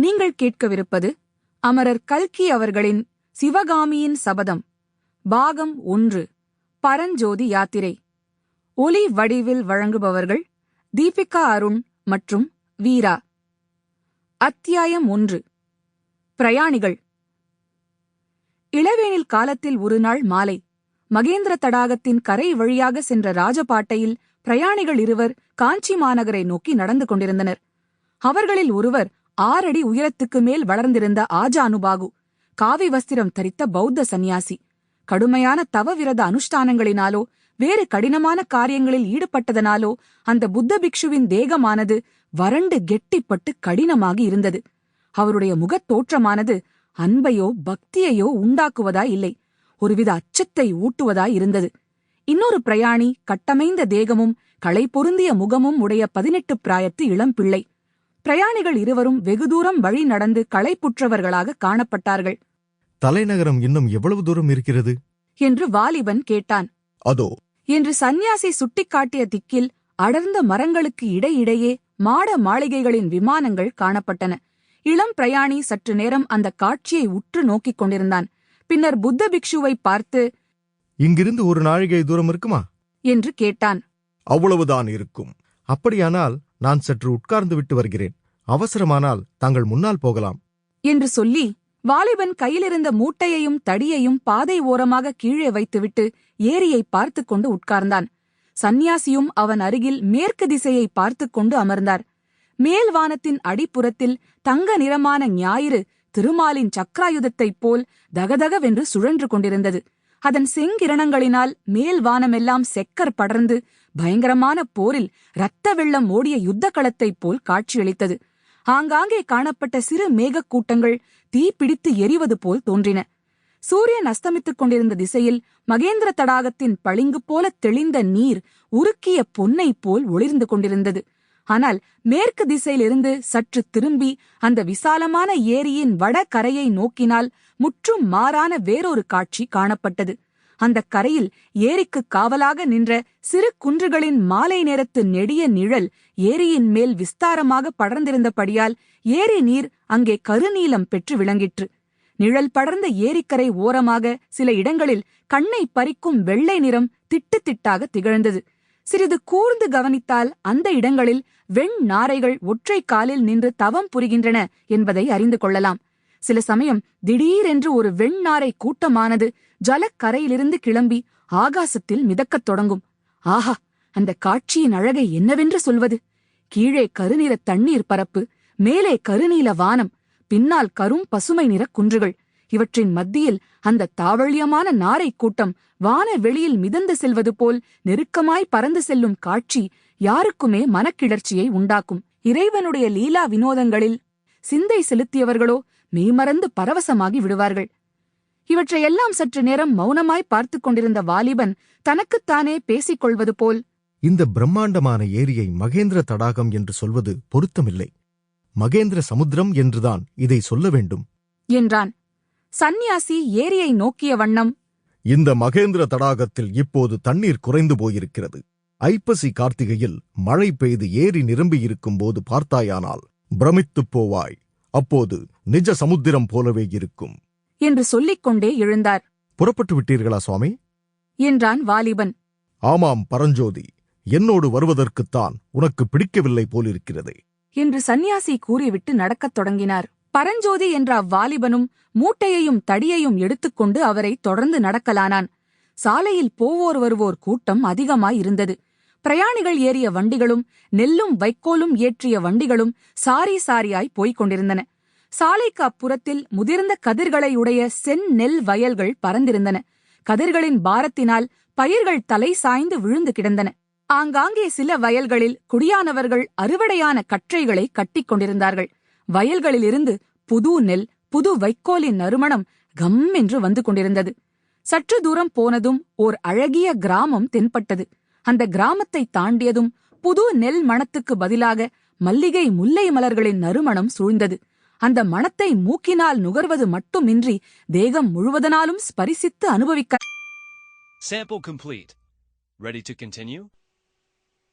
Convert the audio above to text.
நீங்கள் கேட்கவிருப்பது அமரர் கல்கி அவர்களின் சிவகாமியின் சபதம். பாகம் ஒன்று. பரஞ்சோதி யாத்திரை. ஒலி வடிவில் வழங்குபவர்கள் தீபிகா அருண் மற்றும் வீரா. அத்தியாயம் ஒன்று. பிரயாணிகள். இளவேனில் காலத்தில் ஒரு நாள் மாலை மகேந்திர தடாகத்தின் கரை வழியாக சென்ற ராஜபாட்டையில் பிரயாணிகள் இருவர் காஞ்சி மாநகரை நோக்கி நடந்து கொண்டிருந்தனர். அவர்களில் ஒருவர் ஆறடி உயரத்துக்கு மேல் வளர்ந்திருந்த ஆஜானுபாகு காவி வஸ்திரம் தரித்த பௌத்த சந்நியாசி. கடுமையான தவவிரத அனுஷ்டானங்களினாலோ வேறு கடினமான காரியங்களில் ஈடுபட்டதனாலோ அந்த புத்த பிக்ஷுவின் தேகமானது வறண்டு கெட்டிப்பட்டு கடினமாகி இருந்தது. அவருடைய முகத் தோற்றமானது அன்பையோ பக்தியையோ உண்டாக்குவதாய் இல்லை ஒருவித அச்சத்தை ஊட்டுவதாய் இருந்தது. இன்னொரு பிரயாணி கட்டமைந்த தேகமும் களை பொருந்திய முகமும் உடைய பதினெட்டு பிராயத்து இளம்பிள்ளை. பிரயாணிகள் இருவரும் வெகு தூரம் வழி நடந்து களைப்புற்றவர்களாக காணப்பட்டார்கள். தலைநகரம் இன்னும் எவ்வளவு தூரம் இருக்கிறது? என்று வாலிபன் கேட்டான். அதோ. என்று சந்நியாசி சுட்டிக்காட்டிய திக்கில் அடர்ந்த மரங்களுக்கு இடையிடையே மாட மாளிகைகளின் விமானங்கள் காணப்பட்டன. இளம் பிரயாணி சற்று நேரம் அந்த காட்சியை உற்று நோக்கிக் கொண்டிருந்தான். பின்னர் புத்த பிக்ஷுவை பார்த்து இங்கிருந்து ஒரு நாழிகை தூரம் இருக்குமா? என்று கேட்டான். அவ்வளவுதான் இருக்கும். அப்படியானால் நான் சற்று உட்கார்ந்து விட்டு வருகிறேன். அவசரமானால் தாங்கள் முன்னால் போகலாம். என்று சொல்லி வாலிபன் கையிலிருந்த மூட்டையையும் தடியையும் பாதை ஓரமாக கீழே வைத்துவிட்டு ஏரியை பார்த்துக் கொண்டு உட்கார்ந்தான். சந்நியாசியும் அவன் அருகில் மேற்கு திசையை பார்த்துக் கொண்டு அமர்ந்தார். மேல் வானத்தின் அடிப்புறத்தில் தங்க நிறமான ஞாயிறு திருமாலின் சக்ராயுதத்தைப் போல் தகதகவென்று சுழன்று கொண்டிருந்தது. அதன் செங்கிரணங்களினால் மேல் வானமெல்லாம் செக்கர் படர்ந்து பயங்கரமான போரில் இரத்த வெள்ளம் ஓடிய யுத்த களத்தைப் போல் காட்சியளித்தது. ஆங்காங்கே காணப்பட்ட சிறு மேகக் கூட்டங்கள் தீப்பிடித்து எரிவது போல் தோன்றின. சூரியன் அஸ்தமித்துக் கொண்டிருந்த திசையில் மகேந்திர தடாகத்தின் பளிங்கு போல தெளிந்த நீர் உருக்கிய பொன்னை போல் ஒளிர்ந்து கொண்டிருந்தது. ஆனால் மேற்கு திசையிலிருந்து சற்று திரும்பி அந்த விசாலமான ஏரியின் வட கரையை நோக்கினால் முற்றும் மாறான வேறொரு காட்சி காணப்பட்டது. அந்த கரையில் ஏரிக்கு காவலாக நின்ற சிறு குன்றுகளின் மாலை நேரத்து நெடிய நிழல் ஏரியின் மேல் விஸ்தாரமாக படர்ந்திருந்தபடியால் ஏரி நீர் அங்கே கருநீலம் பெற்று விளங்கிற்று. நிழல் படர்ந்த ஏரிக்கரை ஓரமாக சில இடங்களில் கண்ணை பறிக்கும் வெள்ளை நிறம் திட்டு திட்டாக திகழ்ந்தது. சிறிது கூர்ந்து கவனித்தால் அந்த இடங்களில் வெண் நாரைகள் ஒற்றை காலில் நின்று தவம் புரிகின்றன என்பதை அறிந்து கொள்ளலாம். சில சமயம் திடீரென்று ஒரு வெண்ணாரை கூட்டமானது ஜலக்கரையிலிருந்து கிளம்பி ஆகாசத்தில் மிதக்கத் தொடங்கும். ஆஹா! அந்த காட்சியின் அழகை என்னவென்று சொல்வது? கீழே கருநிற தண்ணீர் பரப்பு மேலே கருநீல வானம் பின்னால் கரும் பசுமை நிற குன்றுகள். இவற்றின் மத்தியில் அந்த தாவழியமான நாரை கூட்டம் வான வெளியில் மிதந்து செல்வது போல் நெருக்கமாய் பறந்து செல்லும் காட்சி யாருக்குமே மனக்கிளர்ச்சியை உண்டாக்கும். இறைவனுடைய லீலா வினோதங்களில் சிந்தை செலுத்தியவர்களோ மெய்மறந்து பரவசமாகி விடுவார்கள். இவற்றையெல்லாம் சற்று நேரம் மௌனமாய் பார்த்துக் கொண்டிருந்த வாலிபன் தனக்குத்தானே பேசிக் கொள்வது போல் இந்த பிரம்மாண்டமான ஏரியை மகேந்திர தடாகம் என்று சொல்வது பொருத்தமில்லை. மகேந்திர சமுத்திரம் என்றுதான் இதை சொல்ல வேண்டும். என்றான். சந்நியாசி ஏரியை நோக்கிய வண்ணம். இந்த மகேந்திர தடாகத்தில் இப்போது தண்ணீர் குறைந்து போயிருக்கிறது. ஐப்பசி கார்த்திகையில் மழை பெய்து ஏரி நிரம்பியிருக்கும் போது பார்த்தாயானால் பிரமித்துப் போவாய். அப்போது நிஜ சமுத்திரம் போலவே இருக்கும். என்று சொல்லிக் கொண்டே எழுந்தார். புறப்பட்டு விட்டீர்களா சுவாமி? என்றான் வாலிபன். ஆமாம் பரஞ்சோதி. என்னோடு வருவதற்குத்தான் உனக்கு பிடிக்கவில்லை போலிருக்கிறதே. என்று சந்நியாசி கூறிவிட்டு நடக்கத் தொடங்கினார். பரஞ்சோதி என்ற அவ்வாலிபனும் மூட்டையையும் தடியையும் எடுத்துக்கொண்டு அவரை தொடர்ந்து நடக்கலானான். சாலையில் போவோர் வருவோர் கூட்டம் அதிகமாயிருந்தது. பிரயாணிகள் ஏறிய வண்டிகளும் நெல்லும் வைக்கோலும் ஏற்றிய வண்டிகளும் சாரி சாரியாய் போய்க் கொண்டிருந்தன சாலைக்கு அப்புறத்தில் முதிர்ந்த கதிர்களை உடைய செந் நெல் வயல்கள் பறந்திருந்தன. கதிர்களின் பாரத்தினால் பயிர்கள் தலை சாய்ந்து விழுந்து கிடந்தன. ஆங்காங்கே சில வயல்களில் குடியானவர்கள் அறுவடையான கற்றைகளை கட்டிக் கொண்டிருந்தார்கள் வயல்களிலிருந்து புது நெல் புது வைக்கோலின் நறுமணம் கம் என்று வந்து கொண்டிருந்தது சற்று தூரம் போனதும் ஓர் அழகிய கிராமம் தென்பட்டது அந்த கிராமத்தை தாண்டியதும் புது நெல் மணத்துக்கு பதிலாக மல்லிகை முல்லை மலர்களின் நறுமணம் சூழ்ந்தது அந்த மணத்தை மூக்கினால் நுகர்வது மட்டுமின்றி தேகம் முழுவதனாலும் ஸ்பரிசித்து அனுபவிக்க Sample complete. Ready to continue?